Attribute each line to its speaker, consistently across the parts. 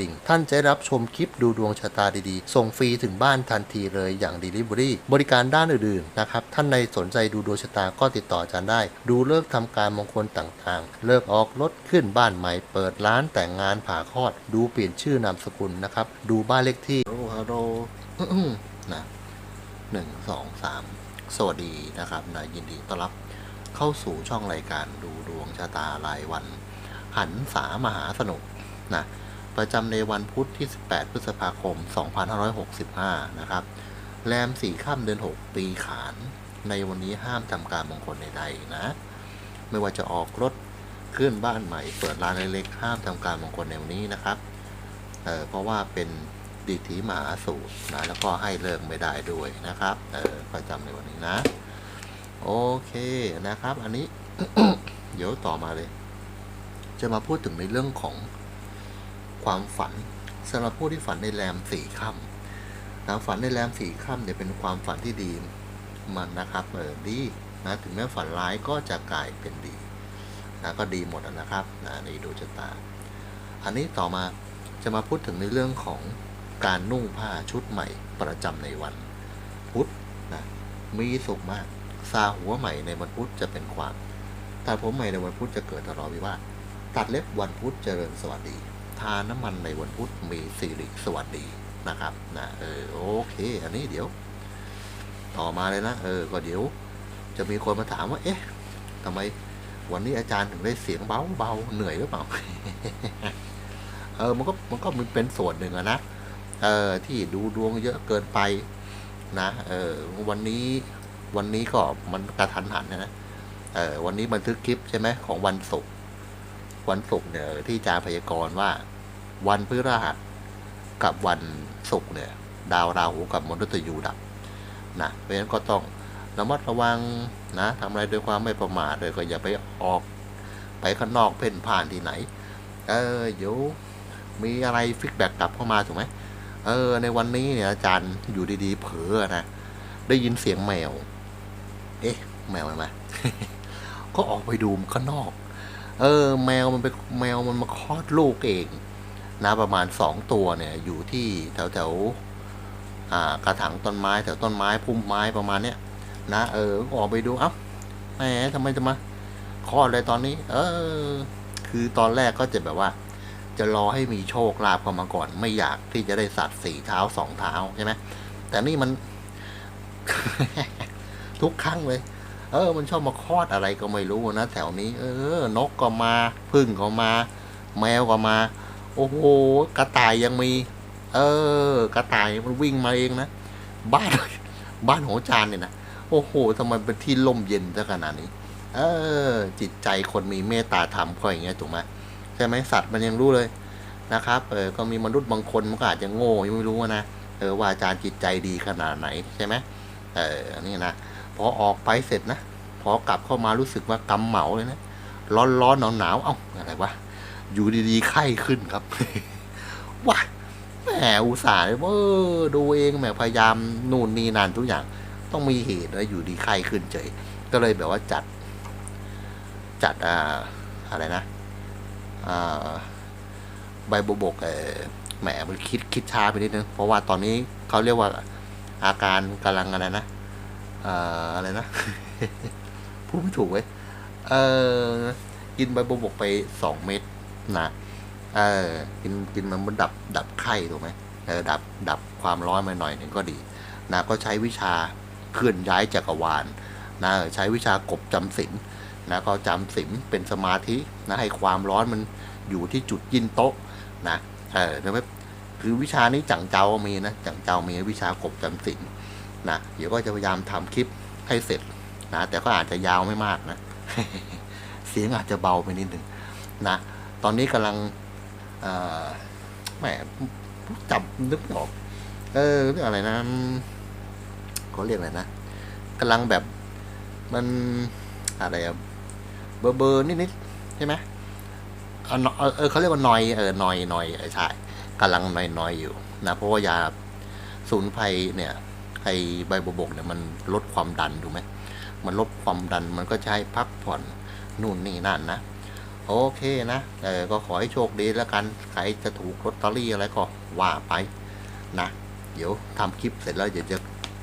Speaker 1: ดิ่ง ท่านจะรับชมคลิปดูดวงชะตาดีๆ ส่งฟรีถึงบ้านทันทีเลยอย่าง Delivery บริการด้านอื่นๆนะครับ ท่านในสนใจดูดวงชะตาก็ติดต่ออาจารย์ได้ ดูเลิกษ์ทำการมงคลต่างๆ เลิกออกรถขึ้นบ้านใหม่ เปิดร้านแต่งงานผ่าคลอด ดูเปลี่ยนชื่อนามสกุลนะครับ ดูบ้านเลขที่โอ้ฮัลโหลนะหนึ่งสองสามสวัสดีนะครับนะยินดีต้อนรับเข้าสู่ช่องรายการดูดวงชะตารายวัน หันสามหาสนุกนะ ประจำในวันพุธที่ 18 พฤษภาคม 2565 นะครับ แรมสี่ข้ามเดือน 6 ปีขาน ในวันนี้ห้ามทำการมงคลใดๆนะ ไม่ว่าจะออกรถขึ้นบ้านใหม่ เปิดร้านเล็กๆ ห้ามทำการมงคลในวันนี้นะครับเเพราะว่าเป็นดิถีมหาสูตรนะ แล้วก็ให้เลิกไม่ได้ด้วยนะครับ เออประจำในวันนี้นะ โอเคนะครับ อันนี้ เดี๋ยวต่อมาเลย จะมาพูดถึงในเรื่องของ ความฝันสำหรับผู้ที่ฝันในแรมสี่ค่ำนะฝันในแรมสี่ค่ำเนี่ยเป็นความฝันที่ดีมันนะครับเออดีนะถึงแม้ฝันร้ายก็จะกลายเป็นดีนะก็ดีหมดนะครับนะในดูชะตา อันนี้ต่อมาจะมาพูดถึงในเรื่องของการนุ่งผ้าชุดใหม่ประจำในวันพุธนะมีสุขมากซาหัวใหม่ในวันพุธจะเป็นความตัดผมใหม่ในวันพุธจะเกิดทะเลาะวิวาทตัดเล็บวันพุธเจริญสวัสดี ทาน้ำมันในวันพุธมีสิริสวัสดีนะครับนะเออโอเค อันนี้เดี๋ยว ต่อมาเลยนะเออก็เดี๋ยว จะมีคนมาถามว่า เอ๊ะทำไมวันนี้อาจารย์ถึงได้เสียงเบาเบาเหนื่อยหรือเปล่า เออมันก็มันก็มันเป็นส่วนหนึ่งอะนะเออที่ดูดวงเยอะเกินไปนะเออวันนี้วันนี้ก็มันกระทันหันนนะเออวันนี้บันทึกคลิปใช่ไหมของวันศุกร์ วันศุกร์เนี่ยที่อาจารย์พยากรณ์ว่า วันพฤหัสกับวันศุกร์เนี่ย ดาวราหูกับมนุษย์ยูดับนะเพราะฉะนั้นก็ต้องระมัดระวังนะทำอะไรด้วยความไม่ประมาทเลยก็อย่าไปออกไปข้างนอกเพ่นผ่านที่ไหน เออเดี๋ยวมีอะไรฟีดแบ็กกลับเข้ามาถูกไหมเออ ในวันนี้เนี่ยอาจารย์อยู่ดีๆ เผลอนะได้ยินเสียงแมว เอ๊ะ แมวอะไรก็ออกไปดูข้างนอก เออ แมวมันไปแมวมันมาคลอดลูกเอง นะประมาณสองตัวเนี่ย อยู่ที่แถวแถวๆอ่ากระถางต้นไม้แถวต้นไม้พุ่มไม้ประมาณเนี้ยนะเออก็ออกไปดูเอ้าแหมทำไมจะมาคลอดเลยตอนนี้ เออ คือตอนแรกก็จะแบบว่า จะรอให้มีโชคลาภเข้ามาก่อน ไม่อยากที่จะได้สัตว์สี่เท้าสองเท้าใช่ไหมแต่นี่มัน ทุกครั้งเลย เออ มันชอบมาคลอดอะไรก็ไม่รู้นะแถวนี้ เออ นกก็มาพึ่งก็มา แมวก็มา โอ้โหกระต่ายยังมี เออ กระต่ายมันวิ่งมาเองนะบ้านบ้านของจารย์เนี่ยนะโอ้โหทำไมเป็นที่ล่มเย็นซะขนาดนี้ เออ จิตใจคนมีเมตตาธรรมก็อย่างเงี้ยถูกไหมใช่ไหมสัตว์มันยังรู้เลยนะครับ เออ ก็มีมนุษย์บางคนมันก็อาจจะโง่ยังไม่รู้นะ เออว่าอาจารย์จิตใจดีขนาดไหนใช่ไหมเออ นี่นะ อออกไปเสร็จนะ พอกลับเข้ามารู้สึกว่ากำเหมาเลยนะ ร้อนร้อนหนาวหนาวเอ้าอะไรวะ อยู่ดีๆไข้ขึ้นครับว้าแหมอุตส่าห์เลยว่าเออดูเองแหมพยายามนู่นนี่นั่นทุกอย่าง ต้องมีเหตุแล้วอยู่ดีไข้ขึ้นเฉย ก็เลยแบบว่าจัด จัดอ่าอะไรนะอ่าใบบัวบกเออแหมมันคิดคิดช้าไปนิดนึงเพราะว่าตอนนี้เขาเรียกว่าอาการกำลังอะไรนะ อะไรนะพูดไม่ถูกเว้ยเออกินใบบัวบกไปสองเม็ดนะเออกินกินมันมันดับดับไข้ถูกไหมเออดับดับความร้อนมาหน่อยหนึ่งก็ดีนะก็ใช้วิชาเคลื่อนย้ายจักรวาลนะใช้วิชากบจำศีลนะก็จำศีลเป็นสมาธินะให้ความร้อนมันอยู่ที่จุดยินโต๊ะนะเออใช่ไหมคือวิชานี้จังเจ้ามีนะจังเจ้ามีวิชากบจำศีล นะเดี๋ยวก็จะพยายามทำคลิปให้เสร็จนะแต่ก็อาจจะยาวไม่มากนะ เสียงอาจจะเบาไปนิดหนึ่งนะตอนนี้กำลังเอ่อแหมจำนึกออก เออเรื่องอะไรนะเขาเรียกอะไรนะกำลังแบบมันอะไรอะเบอร์เบอร์นิดๆใช่ไหมเออเขาเรียกว่านอยเออนอยนอยใช่กำลังนอยนอยอยู่นะเพราะว่ายาสูนไพรเนี่ย ไอใบบัวบกเนี่ยมันลดความดันถูกไหมมันลดความดันมันก็ใช้พักผ่อนนู่นนี่นั่นนะ โอเคนะเออก็ขอให้โชคดีแล้วกันใครจะถูกลอตเตอรี่อะไรก็ว่าไปนะ เดี๋ยวทำคลิปเสร็จแล้วเดี๋ยวจะ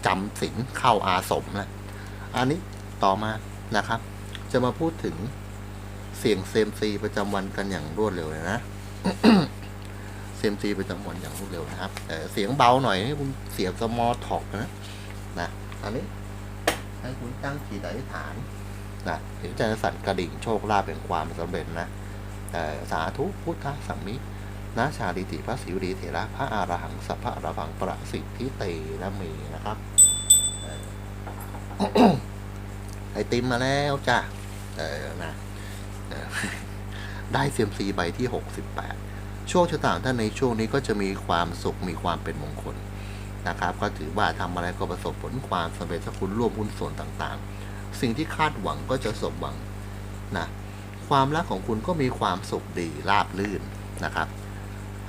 Speaker 1: จำสินเข้าอาสมนะอันนี้ต่อมานะครับ จะมาพูดถึงเสียงเซมซีประจำวันกันอย่างรวดเร็วเลยนะ เซมซีไประจำวันอย่างรวดเร็วนะครับ แต่เสียงเบาหน่อยนี่คุณเสียงสมอท็อกนะนะอันนี้ให้คุณตั้งจิตอธิษฐานนะถึงจะสั่นกระดิ่งโชคลาภเป็นความสำเร็จนะแต่สาธุพุทธสัมมินะชาลิติพระสิวรีเถระพระอารหังสัพพะอรหังประสิทธิเตนะเมนะครับไอติมมาแล้วจ้ะเออนะเออได้เซียมซีใบที่68 ช่วงชะตาของท่านในช่วงนี้ก็จะมีความสุขมีความเป็นมงคลนะครับ ก็ถือว่าทำอะไรก็ประสบผลความสำเร็จถ้าคุณร่วมหุ้นส่วนต่างๆ สิ่งที่คาดหวังก็จะสมหวังนะความรักของคุณก็มีความสุขดีราบลื่นนะครับ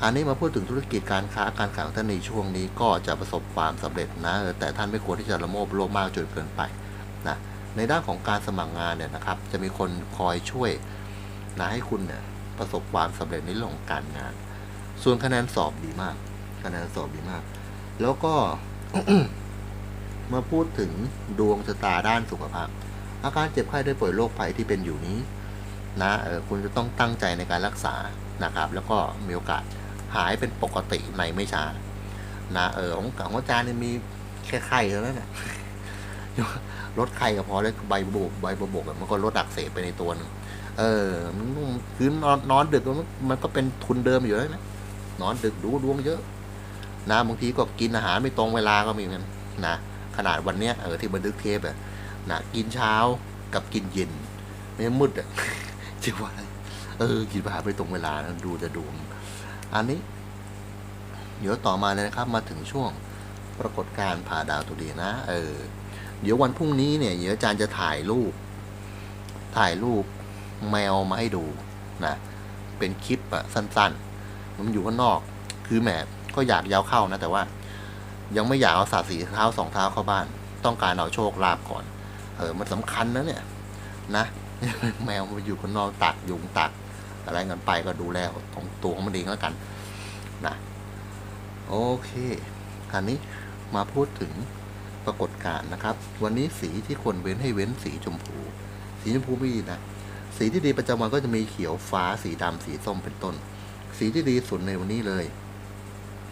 Speaker 1: อันนี้มาพูดถึงธุรกิจการค้าการขายของท่านในช่วงนี้ก็จะประสบความสำเร็จนะแต่ท่านไม่ควรที่จะละโมบโลภมากจนเกินไปนะในด้านของการสมัครงานเนี่ยนะครับ จะมีคนคอยช่วยนะให้คุณเนี่ย ประสบความสำเร็จในเรื่องของการงาน ส่วนคะแนนสอบดีมาก คะแนนสอบดีมาก แล้วก็มาพูดถึงดวงชะตาด้านสุขภาพ อาการเจ็บไข้ได้ป่วยโรคภัยที่เป็นอยู่นี้นะเออคุณจะต้องตั้งใจในการรักษานะครับ แล้วก็มีโอกาสหายเป็นปกติในไม่ช้านะเออของของอาจารย์เนี่ยมีแค่ไข้เท่านั้นแหละลดไข้ก็พอแล้วใบบุบใบบวบกมันก็ลดอักเสบไปในตัวนึง เออมันคือนอนนอนดึกมันมันก็เป็นทุนเดิมอยู่แล้วนะนอนดึกดูดวงเยอะ นะบางทีก็กินอาหารไม่ตรงเวลาก็มีเหมือนนะขนาดวันเนี้ยเออที่บันทึกเทปอะนะกินเช้ากับกินเย็นไม่มืดอะจะว่าอะไรเออ กินอาหารไม่ตรงเวลานะดูจะดวงอันนี้ เดี๋ยวต่อมาเลยนะครับ มาถึงช่วงปรากฏการ์ผ่าดาวตัวดีนะ เออ เดี๋ยววันพรุ่งนี้เนี่ยเดี๋ยวอาจารย์จะถ่ายรูป ถ่ายรูป แมวมาให้ดูนะเป็นคลิปอะสั้นๆมันอยู่ข้างนอกคือแหมก็อยากยาวเข้านะ แต่ว่า ยังไม่อยากเอาสาสีเท้าสองเท้าเข้าบ้าน ต้องการเอาโชคลาภก่อน เออมันสำคัญนะเนี่ย นะแมวมันอยู่ข้างนอกตักยุงตัก อะไรเงินไปก็ดูแลของตัวของมันเองแล้วกันนะโอเคอันนี้มาพูดถึงปรากฏการณ์นะครับ วันนี้สีที่ควรเว้นให้เว้นสีชมพู สีชมพูไม่ดีนะ สีที่ดีประจำวันก็จะมีเขียวฟ้าสีดำสีส้มเป็นต้น สีที่ดีสุดในวันนี้เลย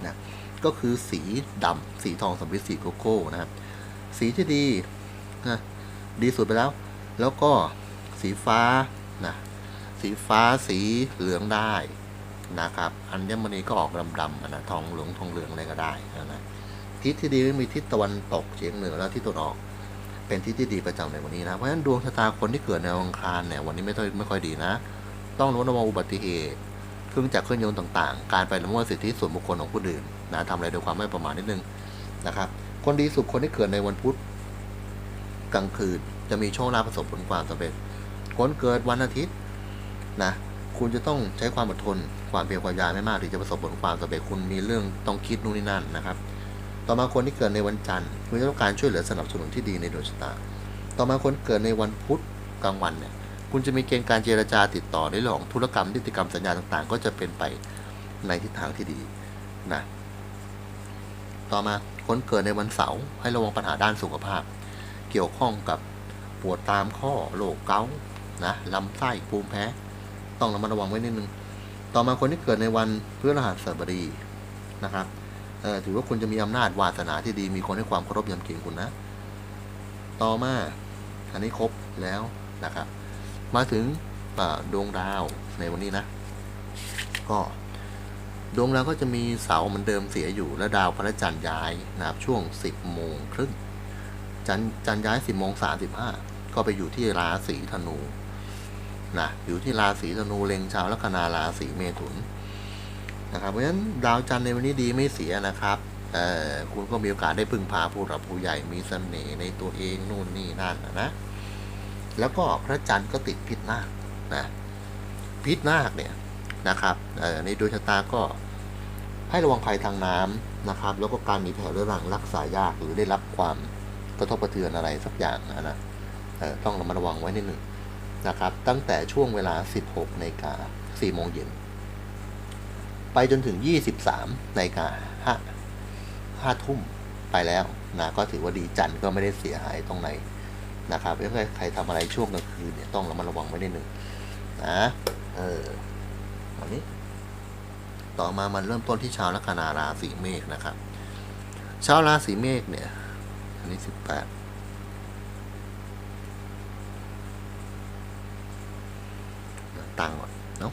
Speaker 1: นะก็คือสีดำสีทองสำริดสีโกโก้นะครับ สีที่ดีนะดีสุดไปแล้ว แล้วก็สีฟ้านะสีฟ้าสีเหลืองได้นะครับ อัญมณีก็ออกดำๆอะนะทองเหลืองทองเหลืองอะไรก็ได้นะทิศที่ดีมีทิศตะวันตกเฉียงเหนือแล้วทิศตะวันออก เป็นทิศที่ดีประจำในวันนี้นะ เพราะฉะนั้นดวงชะตาคนที่เกิดในวันอังคารเนี่ยวันนี้ไม่ค่อยไม่ค่อยดีนะ ต้องระมัดระวังอุบัติเหตุเครื่องจักรเครื่องยนต์ต่างๆ การไปละเมิดสิทธิส่วนบุคคลของผู้อื่นนะทำอะไรโดยความไม่ประมาทนิดนึงนะครับ คนดีสุดคนที่เกิดในวันพุธกลางคืนจะมีโชคลาภประสบผลความสำเร็จ คนเกิดวันอาทิตย์นะคุณจะต้องใช้ความอดทน ความเพียรความยาไม่มากถึงจะประสบผลความสำเร็จคุณมีเรื่องต้องคิดนู่นนี่นั่นนะครับ ต่อมาคนที่เกิดในวันจันทร์คุณจะต้องการช่วยเหลือสนับสนุนที่ดีในดวงชะตา ต่อมาคนเกิดในวันพุธกลางวันเนี่ย คุณจะมีเกณฑ์การเจรจาติดต่อในเรื่องของธุรกรรมนิติกรรมสัญญาต่างๆ ก็จะเป็นไปในทิศทางที่ดีนะ ต่อมาคนเกิดในวันเสาร์ให้ระวังปัญหาด้านสุขภาพ เกี่ยวข้องกับปวดตามข้อโรคเกาต์นะลำไส้ภูมิแพ้ ต้องระมัดระวังไว้นิดนึง ต่อมาคนที่เกิดในวันพฤหัสบดีนะครับ ถือว่าคุณจะมีอำนาจวาสนาที่ดีมีคนให้ความเคารพยำเกรงคุณนะ ต่อมาอันนี้ครบแล้วนะครับ มาถึงดวงดาวในวันนี้นะ ก็ดวงดาวก็จะมีเสาเหมือนเดิมเสียอยู่และดาวพระจันทร์ย้ายนะครับช่วง 10โมงครึ่งจันทร์จันย้ายสิบโมงสามสิบห้าก็ไปอยู่ที่ราศีธนูนะอยู่ที่ราศีธนูเล็งชาวลัคนาราศีเมถุน นะครับ เพราะฉะนั้นดาวจันทร์ในวันนี้ดีไม่เสียนะครับคุณก็มีโอกาสได้พึ่งพาผู้หลักผู้ใหญ่มีเสน่ห์ในตัวเองนู่นนี่นั่นนะ แล้วก็พระจันทร์ก็ติดพิษนาคนะพิษนาคเนี่ยนะครับในดวงชะตาก็ให้ระวังภัยทางน้ำนะครับ แล้วก็การมีแผลเรื้อรังรักษายากหรือได้รับความกระทบกระเทือนอะไรสักอย่างนะนะต้องระมัดระวังไว้นิดหนึ่งนะครับ ตั้งแต่ช่วงเวลา 16นาฬิกา4โมงเย็น ไปจนถึง 23นาฬิกา5 5ทุ่มไปแล้วนะก็ถือว่าดีจันทร์ก็ไม่ได้เสียหายตรงไหนนะครับถ้าใครทำอะไรช่วงกลางคืนเนี่ยต้องระมัดระวังไว้นิดหนึ่งนะเอออันนี้ ต่อมามันเริ่มต้นที่ชาวลัคนาราศีเมษนะครับชาวราศีเมษเนี่ย อันนี้สิบแปดตั้งก่อนเนาะ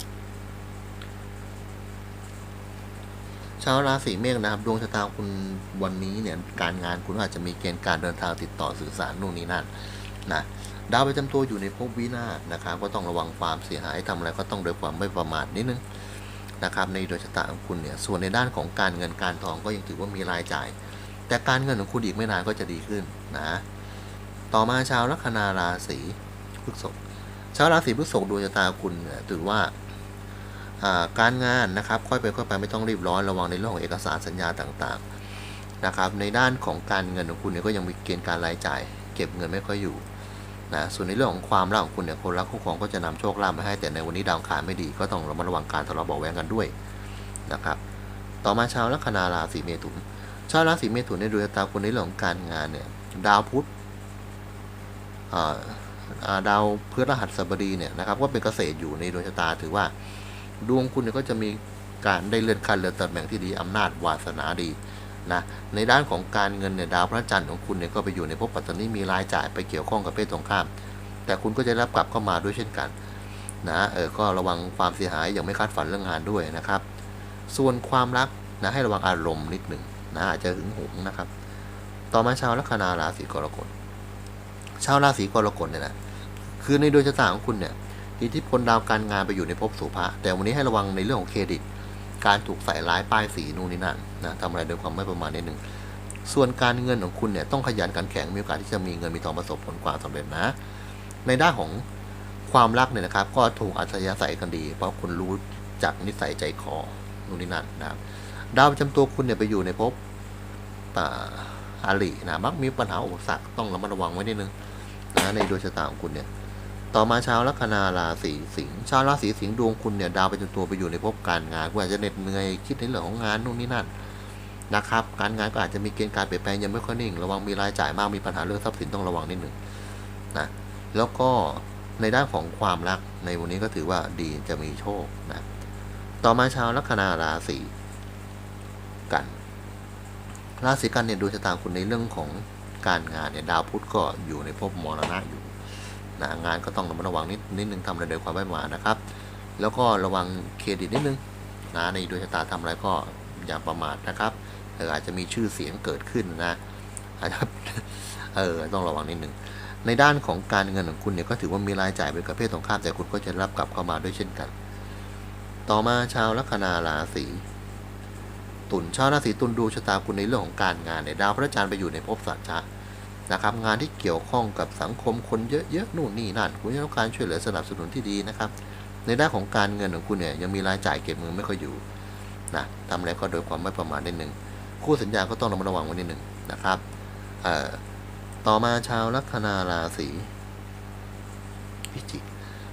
Speaker 1: ชาวราศีเมษนะครับ ดวงชะตาคุณวันนี้เนี่ยการงานคุณอาจจะมีเกณฑ์การเดินทางติดต่อสื่อสารนู่นนี่นั่นนะดาวประจำตัวอยู่ในภพวินาศนะครับ ก็ต้องระวังความเสียหายทำอะไรก็ต้องด้วยความไม่ประมาทนิดนึงนะครับ ในดวงชะตาของคุณเนี่ยส่วนในด้านของการเงินการทองก็ยังถือว่ามีรายจ่าย แต่การเงินของคุณอีกไม่นานก็จะดีขึ้นนะต่อมาชาวลัคนาราศีพฤษภชาวราศีพฤษภดวงชะตาคุณเนี่ยถือว่า การงานนะครับ ค่อยไปค่อยไปไม่ต้องรีบร้อนระวังในเรื่องของเอกสารสัญญาต่างๆนะครับ ในด้านของการเงินของคุณเนี่ยก็ยังมีเกณฑ์การรายจ่าย เก็บเงินไม่ค่อยอยู่นะส่วนในเรื่องของความรักของคุณเนี่ยคนรักคู่ครองก็จะนำโชคลาภมาให้แต่ในวันนี้ดาวอังคาไม่ดีก็ต้องระมัดระวังการทะเลาะเบาะแว้งกันด้วยนะครับ ต่อมาชาวลัคนาราศีเมถุนชาวราศีเมถุนในดวงชะตาคุณในเรื่องของการงานเนี่ยดาวพุธดาวพฤหัสบดีเนี่ยนะครับก็เป็นเกษตรอยู่ในดวงชะตาถือว่า ดวงคุณเนี่ยก็จะมีการได้เลื่อนขั้นเลื่อนตำแหน่งที่ดีอำนาจวาสนาดีนะในด้านของการเงินเนี่ยดาวพระจันทร์ของคุณเนี่ยก็ไปอยู่ในภพปัตตานีมีรายจ่ายไปเกี่ยวข้องกับเพศตรงข้าม แต่คุณก็จะรับกลับเข้ามาด้วยเช่นกันนะเออก็ระวังความเสียหายอย่างไม่คาดฝันเรื่องงานด้วยนะครับ ส่วนความรักนะให้ระวังอารมณ์นิดหนึ่งนะอาจจะหึงหวงนะครับ ต่อมาชาวลัคนาราศีกรกฎชาวราศีกรกฎเนี่ยนะคือในดวงชะตาของคุณเนี่ย อิทธิพลดาวการงานไปอยู่ในภพสุภะแต่วันนี้ให้ระวังในเรื่องของเครดิต การถูกใส่ร้ายป้ายสีนู่นนี่นั่นนะทำอะไรด้วยความไม่ประมาทนิดหนึ่งส่วนการเงินของคุณเนี่ยต้องขยันขันแข็งมีโอกาสที่จะมีเงินมีทองประสบผลความสำเร็จนะ ในด้านของความรักเนี่ยนะครับ ก็ถูกอัธยาศัยกันดี เพราะคุณรู้จักนิสัยใจคอนู่นนี่นั่นนะครับดาวประจำตัวคุณเนี่ยไปอยู่ในภพอาอาลีนะมักมีปัญหาอุปสรรคต้องระมัดระวังไว้นิดนึงนะในดวงชะตาของคุณเนี่ย ต่อมาชาวลัคนาราศีสิงห์ชาวราศีสิงห์ดวงคุณเนี่ยดาวประจำตัวไปอยู่ในภพการงานคุณอาจจะเหน็ดเหนื่อยคิดในเรื่องของงานนู่นนี่นั่นนะครับ การงานก็อาจจะมีเกณฑ์การเปลี่ยนแปลงยังไม่ค่อยนิ่ง ระวังมีรายจ่ายมากมีปัญหาเรื่องทรัพย์สินต้องระวังนิดหนึ่งนะแล้วก็ในด้านของความรักในวันนี้ก็ถือว่าดีจะมีโชคนะต่อมาชาวลัคนาราศีกันราศีกันเนี่ยดวงชะตาคุณในเรื่องของการงานเนี่ยดาวพุธก็อยู่ในภพมรณะอยู่ นะงานก็ต้องระมัดระวังนิดนิดนึงทำอะไรโดยความไม่ประมาทนะครับ แล้วก็ระวังเครดิตนิดนึงนะในดวงชะตาทำอะไรก็อย่าประมาทนะครับอาจจะมีชื่อเสียงเกิดขึ้นนะอาจจะเออต้องระวังนิดนึงในด้านของการเงินของคุณเนี่ยก็ถือว่ามีรายจ่ายเป็นประเภทตรงข้ามแต่คุณก็จะรับกลับเข้ามาด้วยเช่นกัน ต่อมาชาวลัคนาราศีตุลชาวราศีตุลดูชะตาคุณในเรื่องของการงานเนี่ยดาวพระจันทร์ไปอยู่ในภพสัตว์ชะ นะครับงานที่เกี่ยวข้องกับสังคมคนเยอะๆนู่นนี่นั่น คุณจะต้องการช่วยเหลือสนับสนุนที่ดีนะครับ ในด้านของการเงินของคุณเนี่ยยังมีรายจ่ายเก็บเงินไม่ค่อยอยู่นะทำอะไรก็โดยความไม่ประมาทนิดหนึ่งคู่สัญญาก็ต้องระมัดระวังไว้นิดหนึ่งนะครับต่อมาชาวลัคนาราศีพิจิก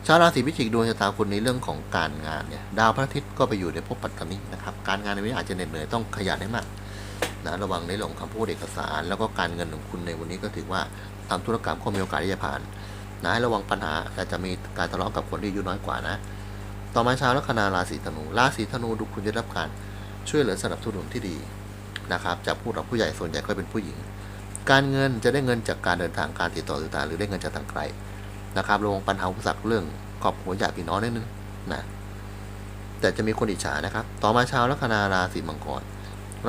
Speaker 1: ชาวราศีพิจิกดวงชะตาคุณในเรื่องของการงานเนี่ยดาวพระอาทิตย์ก็ไปอยู่ในภพปัตตานีนะครับการงานในวันนี้อาจจะเหน็ดเหนื่อยต้องขยันให้มาก นะระวังในเรื่องคำพูดเอกสาร แล้วก็การเงินของคุณในวันนี้ก็ถือว่าทำธุรกรรมก็มีโอกาสที่จะผ่านนะให้ระวังปัญหาอาจจะมีการทะเลาะกับคนที่อายุน้อยกว่านะ ต่อมาชาวลัคนาราศีธนูราศีธนูดูคุณจะรับการช่วยเหลือสนับสนุนที่ดีนะครับจากผู้หลักผู้ใหญ่ส่วนใหญ่ก็เป็นผู้หญิง การเงินจะได้เงินจากการเดินทางการติดต่อสื่อสารหรือได้เงินจากทางไกลนะครับระวังปัญหาอุปสรรคเรื่องครอบครัวญาติพี่น้องนิดนึงนะแต่จะมีคนอิจฉานะครับ ต่อมาชาวลัคนาราศีมังกร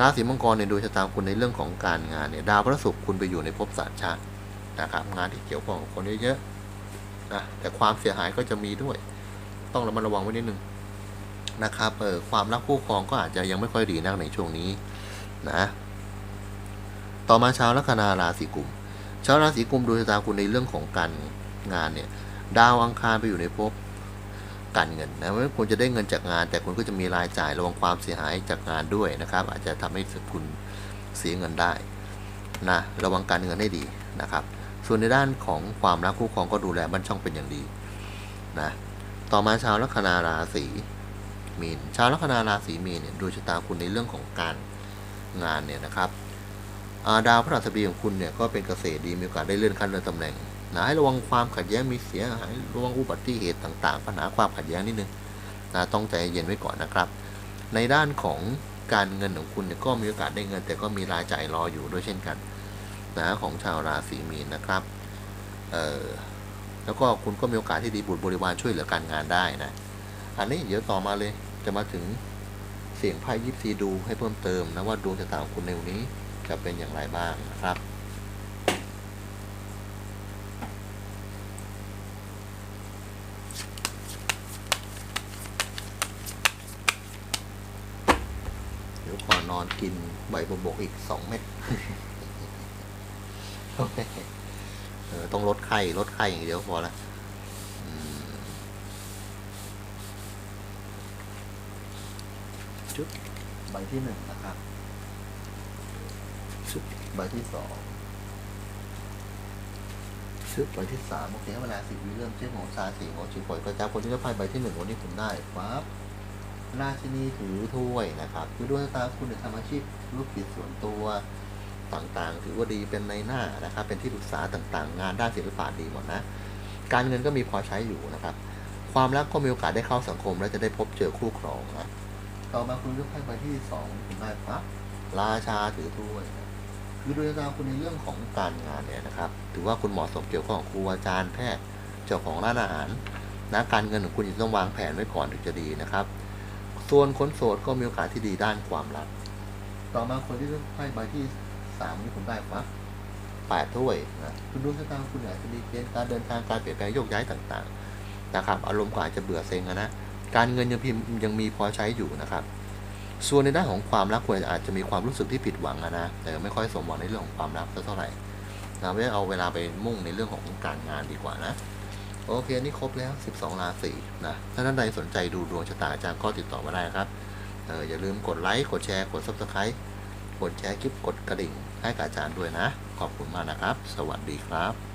Speaker 1: ราศีมังกรเนี่ยดูชะตาคุณในเรื่องของการงานเนี่ยดาวพระศุกร์คุณไปอยู่ในภพสารชาตินะครับงานที่เกี่ยวข้องกับคนเยอะๆนะแต่ความเสียหายก็จะมีด้วย ต้องระมัดระวังไว้นิดนึงนะครับเออความรักคู่ครองก็อาจจะยังไม่ค่อยดีนักในช่วงนี้นะต่อมาชาวลัคนาราศีกุมชาวราศีกุมดวงชะตาคุณในเรื่องของการงานเนี่ยดาวอังคารไปอยู่ในภพ การเงินนะเพราะฉะนั้นคุณจะได้เงินจากงาน แต่คุณก็จะมีรายจ่ายระวังความเสียหายจากงานด้วยนะครับ อาจจะทำให้คุณเสียเงินได้นะระวังการเงินให้ดีนะครับ ส่วนในด้านของความรักคู่ครองก็ดูแลบ้านช่องเป็นอย่างดีนะต่อมาชาวลัคนาราศีมีนชาวลัคนาราศีมีนเนี่ยดวงชะตาคุณในเรื่องของการงานเนี่ยนะครับาดาวพฤหัสบดีของคุณเนี่ยก็เป็นเกษตรดีมีโอกาสได้เลื่อนขั้นเลื่อนตำแหน่ง นะให้ระวังความขัดแย้งมีเสียหายระวังอุบัติเหตุต่าง ๆ ปัญหาความขัดแย้งนิดนึงนะต้องใจเย็นไว้ก่อนนะครับ ในด้านของการเงินของคุณเนี่ยก็มีโอกาสได้เงิน แต่ก็มีรายจ่ายรออยู่ด้วยเช่นกันนะของชาวราศีมีนนะครับเอ่อแล้วก็คุณก็มีโอกาสที่ดีบุตรบริวารช่วยเหลือการงานได้นะ อันนี้เดี๋ยวต่อมาเลยจะมาถึงเสียงไพ่ยิปซีดูให้เพิ่มเติมนะว่าดวงชะตาของคุณในวันนี้จะเป็นอย่างไรบ้างนะครับ เดี๋ยวข อนกินใบบวบกอีกสองเม็ดโอเคเออต้องลดไข้ลดไข้อย่างเดียวพอละอืมจุดใบที่หนึ่งนะครับชุดใบที่สองชุดใบที่สามโอเคเวลาสิบวิเริ่มเช็คของซาสีของชิปล่อยกระจับคนที่ได้ไพ่ใบที่หนึ่งวันนี้ผมได้ปั๊บ ราชินีถือถ้วยนะครับคือดวงตาคุณทำอาชีพธุรกิจส่วนตัวต่างๆ ถือว่าดีเป็นในหน้านะครับ เป็นที่ปรึกษาต่างๆ งานด้านศิลปะดีหมดนะ การเงินก็มีพอใช้อยู่นะครับ ความรักก็มีโอกาสได้เข้าสังคม และจะได้พบเจอคู่ครองนะ ต่อมาคุณเลือกไพ่ใบที่สองคุณได้ปั๊บราชาถือถ้วยคือโดยรวมคุณในเรื่องของการงานเนี่ยนะครับ ถือว่าคุณเหมาะสมเกี่ยวข้องครูอาจารย์แพทย์ เจ้าของร้านอาหารนะการเงินของคุณจะต้องวางแผนไว้ก่อนถึงจะดีนะครับ ส่วนคนโสดก็มีโอกาสที่ดีด้านความรัก ต่อมาคนที่เลือกไพ่ใบที่สามนี่ผมได้ปั๊บแปดถ้วยนะคุณดวงชะตาคุณอาจจะมีเกณฑ์การเดินทางการเปลี่ยนแปลงโยกย้ายต่างๆนะครับ อารมณ์ก็อาจจะเบื่อเซ็งอะนะ การเงินยังพิมยังมีพอใช้อยู่นะครับ ส่วนในด้านของความรักคุณอาจจะมีความรู้สึกที่ผิดหวังอะนะแต่ไม่ค่อยสมหวังในเรื่องของความรักสักเท่าไหร่นะไม่เอาเวลาไปมุ่งในเรื่องของการงานดีกว่านะ โอเคนี่ครบแล้ว 12 ราศีนะ ถ้าท่านใดสนใจดูดวงชะตาอาจารย์ก็ติดต่อมาได้ครับเอออย่าลืมกดไลค์ กดแชร์ กด subscribe กดแชร์คลิป กดกระดิ่ง ให้กับอาจารย์ด้วยนะ ขอบคุณมากนะครับ สวัสดีครับ